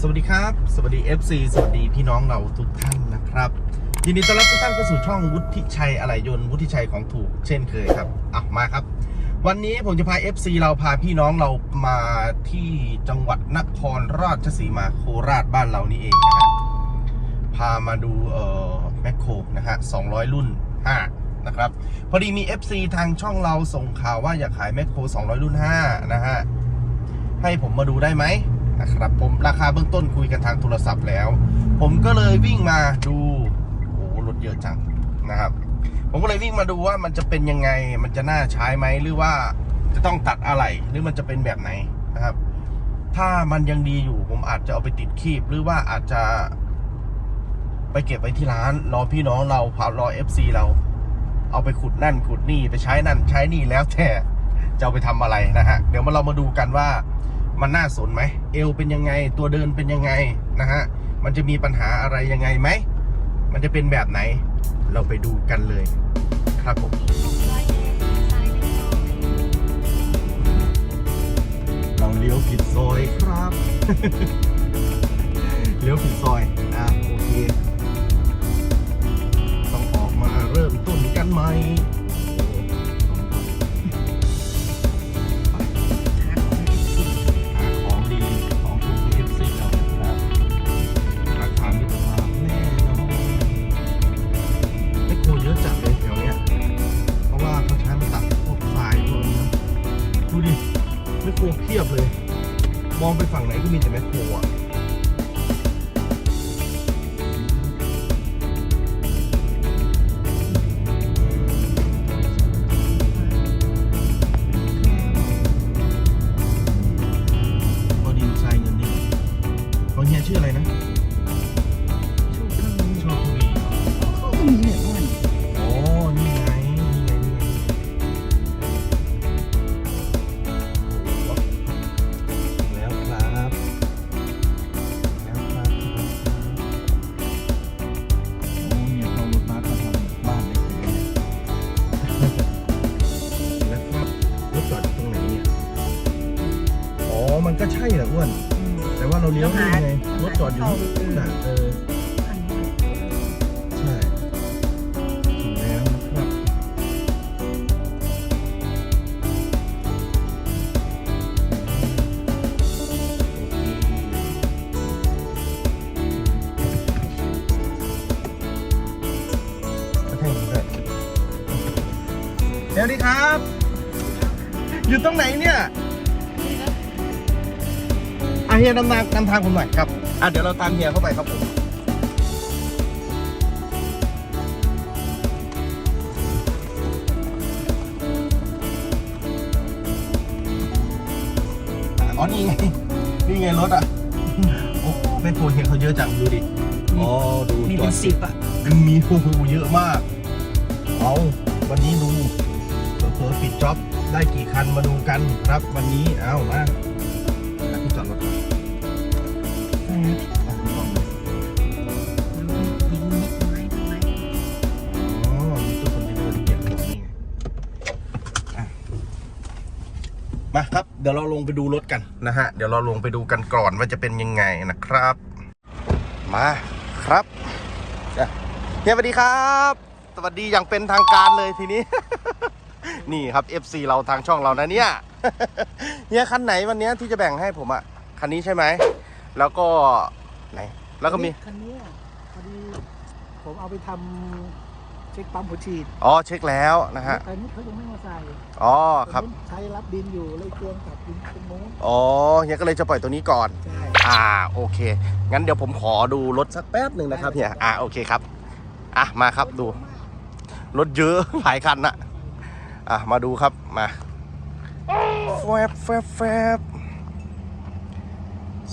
สวัสดีครับ สวัสดี FC สวัสดีพี่น้องเราทุกท่านนะครับยินดีต้อนรับทุกท่านเข้าสู่ช่องวุฒิชัยอะไหล่ยนต์วุฒิชัยของถูกเช่นเคยครับอะมาครับ วันนี้ผมจะพา FC เราพาพี่น้องเรามาที่จังหวัดนครราชสีมาโคราชบ้านเรานี่เองนะฮะพามาดูเอ่อแมคโครนะฮะ200 รุ่น5นะครับพอดีมี FC ทางช่องเราส่งข่าวว่าอยากขายแมคโคร200 รุ่น5นะฮะให้ผมมาดูได้ไหม นะครับผมราคาเบื้องต้นคุยกันทางโทรศัพท์แล้ว ผมก็เลยวิ่งมาดูโอ้รถเยอะจังนะครับ ผมก็เลยวิ่งมาดูว่ามันจะเป็นยังไงมันจะน่าใช้ไหมหรือว่าจะต้องตัดอะไรหรือมันจะเป็นแบบไหนนะครับ ถ้ามันยังดีอยู่ผมอาจจะเอาไปติดคีบหรือว่าอาจจะ ไปเก็บไว้ที่ร้านรอพี่น้องเราพารอ FC เรา เอาไปขุดนั่นขุดนี่ไปใช้นั่นใช้นี่แล้วแต่จะเอาไปทำอะไรนะฮะ เดี๋ยวมาเรามาดูกันว่า มันน่าสนไหมเอวเป็นยังไง ตัวเดินเป็นยังไงนะฮะ มันจะมีปัญหาอะไรยังไงไหม มันจะเป็นแบบไหน เราไปดูกันเลยครับผมเราเลี้ยวผิดซอยครับ เลี้ยวผิดซอย อะ โอเค พียบเลย มองไปฝั่งไหนก็มีแต่แมคโครอะ ก็ใช่แหละอ้วน แต่ว่าเราเลี้ยวนี่ไงรถจอดอยู่นู่นน่ะเออใช่ถึงแล้วนะครับโอเคก็แท่งนี้ด้วยเดี๋ยวดีครับ อยู่ตรงไหนเนี่ย อะเฮียนำทางนำทางผมหน่อยครับอะเดี๋ยวเราตามเฮียเข้าไปครับผมอ๋อนี่ไงนี่ไงรถอะโอ้เป็นโพเฮียเขาเยอะจังดูดิอ๋อดูมีจอเป็ดนสิบอะมีโอ้โหเยอะมากเอาวันนี้ดูเผลอๆปิดจ็อบได้กี่คันมาดูกันครับวันนี้เอามาอะที่จอดรถ เดี๋ยวเราลงไปดูรถกันนะฮะ เดี๋ยวเราลงไปดูกันก่อนว่าจะเป็นยังไงนะครับ มาครับอะเฮียสวัสดีครับ สวัสดีอย่างเป็นทางการเลยทีนี้ นี่ครับ FC เราทางช่องเรานะเนี่ยเฮียคันไหนวันเนี้ยที่จะแบ่งให้ผมอะคันนี้ใช่ไหม แล้วก็ไหน แล้วก็มีคันเนี้ยพอดีผมเอาไปทำเช็คปั๊มหัวฉีดอ๋อเช็คแล้วนะฮะแต่นี่เขายังไม่มาใส่อ๋อครับผมใช้รับดินอยู่เลยกวงกับดินตรงโน้นอ๋อเฮียก็เลยจะปล่อยตัวนี้ก่อนใช่อ่าโอเค งั้นเดี๋ยวผมขอดูรถสักแป๊บหนึ่งนะครับเฮียอ่าโอเคครับอะมาครับดู รถเยอะหลายคันนะอะมาดูครับมาแฟบแฟบแฟบ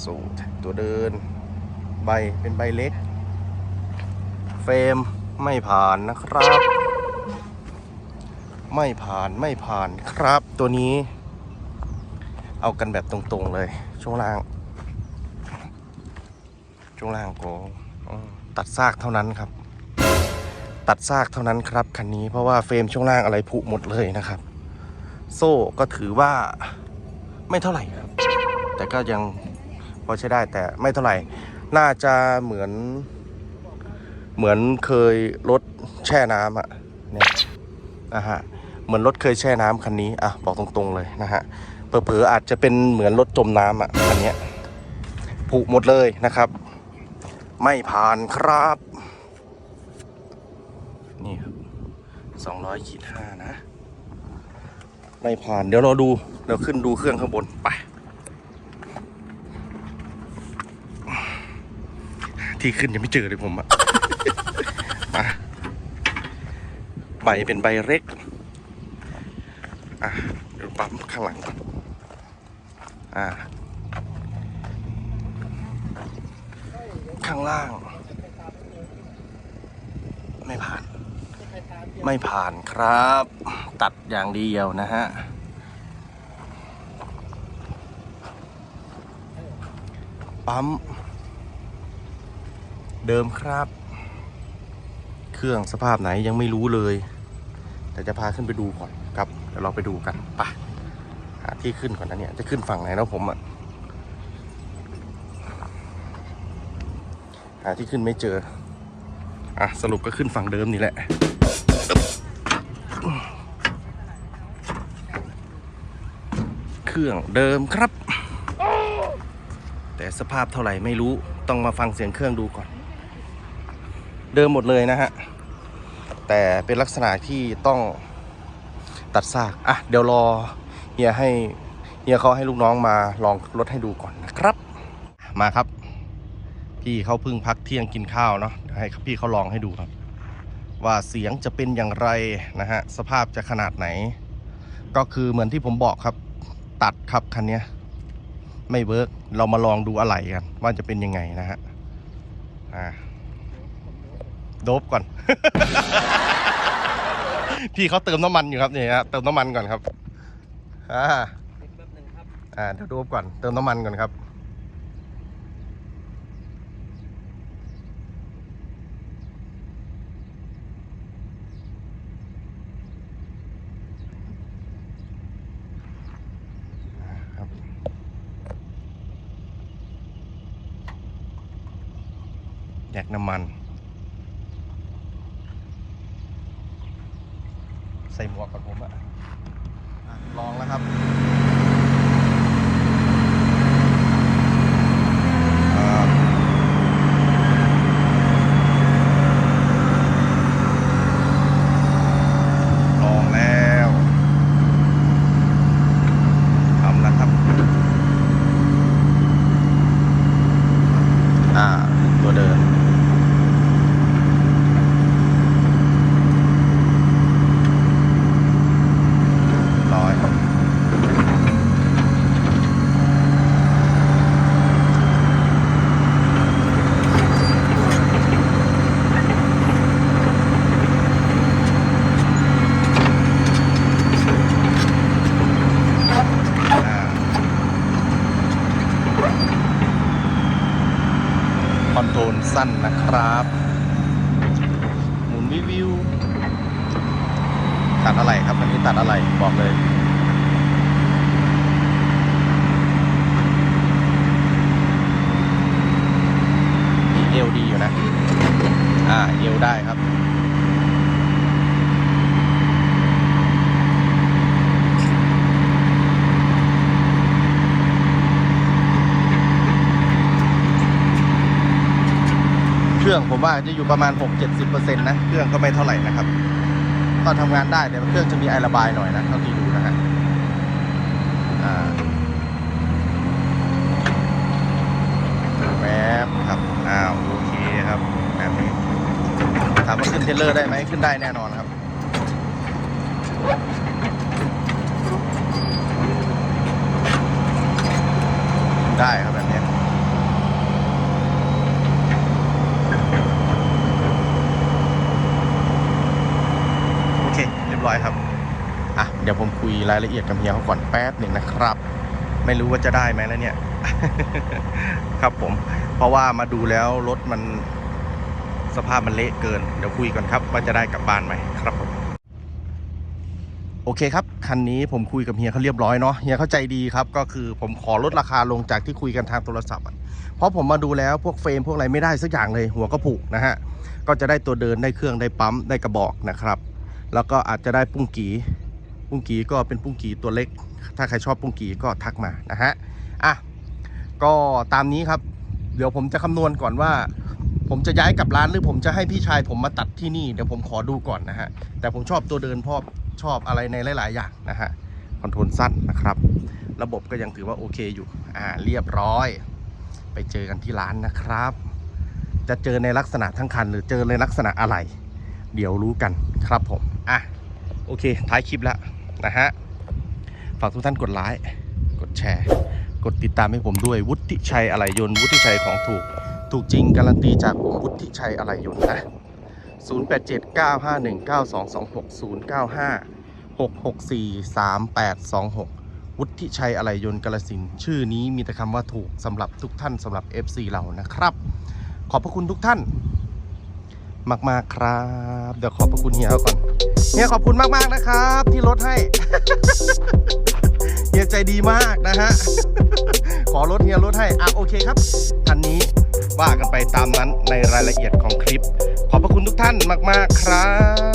สูตรตัวเดิน ใบเป็นใบเล็ก เฟรม ไม่ผ่านนะครับ ไม่ผ่านไม่ผ่านครับ ตัวนี้ เอากันแบบตรงๆเลย ช่วงล่าง ช่วงล่างโกตัดซากเท่านั้นครับ ตัดซากเท่านั้นครับคันนี้เพราะว่าเฟรมช่วงล่างอะไรผุหมดเลยนะครับ โซ่ก็ถือว่าไม่เท่าไหร่ครับ แต่ก็ยังพอใช้ได้แต่ไม่เท่าไหร่ น่าจะเหมือน เหมือนเคยรถแช่น้ำอะเนี่ยนะฮะเหมือนรถเคยแช่น้ำคันนี้อะบอกตรงๆเลยนะฮะเผลอๆอาจจะเป็นเหมือนรถจมน้ำอะคันนี้ผุหมดเลยนะครับ ไม่ผ่านครับ นี่ครับสองร้อยขีดห้านะ ไม่ผ่านเดี๋ยวเราดูเดี๋ยวขึ้นดูเครื่องข้างบนไปที่ขึ้นยังไม่เจอเลยผมอะ มาใบเป็นใบเล็ก อะเดี๋ยวปั๊มข้างหลังก่อน อ่า ข้างล่าง ไม่ผ่าน ไม่ผ่านครับ ตัดอย่างเดียวนะฮะปั๊ม เดิมครับ รื่องสภาพไหนยังไม่รู้เลย แต่จะพาขึ้นไปดูก่อนครับเดี๋ยวเราไปดูกันไปหาที่ขึ้นก่อนนะเนี่ยจะขึ้นฝั่งไหนนะผมอะหาที่ขึ้นไม่เจออะสรุปก็ขึ้นฝั่งเดิมนี่แหละเครื่องเดิมครับ แต่สภาพเท่าไหร่ไม่รู้ต้องมาฟังเสียงเครื่องดูก่อน เดิมหมดเลยนะฮะ แต่เป็นลักษณะที่ต้องตัดซาก อะ เดี๋ยวรอเฮียให้เฮียเขาให้ลูกน้องมาลองรถให้ดูก่อนนะครับ มาครับ พี่เขาเพิ่งพักเที่ยงกินข้าวเนาะให้พี่เขาลองให้ดูครับ ว่าเสียงจะเป็นอย่างไรนะฮะ สภาพจะขนาดไหน ก็คือเหมือนที่ผมบอกครับ ตัดครับคันนี้ไม่เวิร์กเรามาลองดูอะไหล่กัน ว่าจะเป็นยังไงนะฮะ อ่า โดบก่อน พี่เขาเติมน้ำมันอยู่ครับนี่ฮะเติมน้ำมันก่อนครับอ่าอ่าเดี๋ยวโดบก่อนเติมน้ำมันก่อนครับครับแยกน้ำมัน ใส่หมวกก่อนผมอะลองแล้วครับลองแล้วทำแล้วครับ อ่า ตัวเดิน ร้อยอ่า โซนสั้นนะครับ หมุนวิววิว ตัดอะไรครับอันนี้ตัดอะไรบอกเลยเอวดีอยู่นะ อ่าเอวได้ครับ เครื่อง ผมว่าจะอยู่ประมาณ 6-70%นะ เครื่องก็ไม่เท่าไหร่นะครับ ก็ทำงานได้แต่เครื่องจะมีไอระบายหน่อยนะเท่าที่ดูนะฮะอ่าแวบครับ อ้าวโอเคครับแบบนี้ถามว่าขึ้นเทเลอร์ได้ไหมขึ้นได้แน่นอนครับได้ครับแบบนี้ โอเค เร้อยครับอะเดี๋ยวผมคุยรายละเอียดกับเฮียเขาก่อนแป๊บหนึ่งนะครับ ไม่รู้ว่าจะได้ไหมแล้วเนี่ย ครับผม เพราะว่ามาดูแล้วรถมันสภาพมันเละเกิน เดี๋ยวคุยก่อนครับ ว่าจะได้กลับบ้านไหมครับผมโอเคครับ คันนี้ผมคุยกับเฮียเขาเรียบร้อยเนาะเฮียเข้าใจดีครับ ก็คือผมขอลดราคาลงจากที่คุยกันทางโทรศัพท์เพราะผมมาดูแล้วพวกเฟรมพวกอะไรไม่ได้สักอย่างเลยหัวก็ผูกนะฮะก็จะได้ตัวเดินได้เครื่องได้ปั๊มได้กระบอกนะครับ แล้วก็อาจจะได้ปุ้งกีปุ้งกีก็เป็นปุ้งกีตัวเล็ก ถ้าใครชอบปุ้งกีก็ทักมานะฮะอะก็ตามนี้ครับ เดี๋ยวผมจะคำนวณก่อนว่า ผมจะย้ายกลับร้านหรือผมจะให้พี่ชายผมมาตัดที่นี่เดี๋ยวผมขอดูก่อนนะฮะแต่ผมชอบตัวเดินพราะชอบอะไรในหลาย ๆ อย่างนะฮะคอนโทรลสั้นนะครับ ระบบก็ยังถือว่าโอเคอยู่อ่าเรียบร้อย ไปเจอกันที่ร้านนะครับ จะเจอในลักษณะทั้งคันหรือเจอในลักษณะอะไร เดี๋ยวรู้กันครับผม อะโอเค ท้ายคลิปแล้วนะฮะ ฝากทุกท่านกดไลค์ กดแชร์ กดติดตามให้ผมด้วย วุฒิชัยอะไหล่ยนต์วุฒิชัยของถูก ถูกจริงการันตีจากผมวุฒิชัยอะไหล่ยนต์นะ 0879519226 095 664 3826 วุฒิชัยอะไหล่ยนต์กาลสิน ชื่อนี้มีแต่คำว่าถูกสำหรับทุกท่านสำหรับ FC เรานะครับ ขอบพระคุณทุกท่าน มาก ๆ ครับ เดี๋ยวขอบพระคุณเฮียก่อนเฮียขอบคุณมากๆนะครับ ที่ลดให้ เฮียใจดีมากนะฮะ ขอลดเฮียลดให้ อะโอเคครับอันนี้ว่ากันไปตามนั้นในรายละเอียดของคลิป ขอบพระคุณทุกท่านมาก ๆ ครับ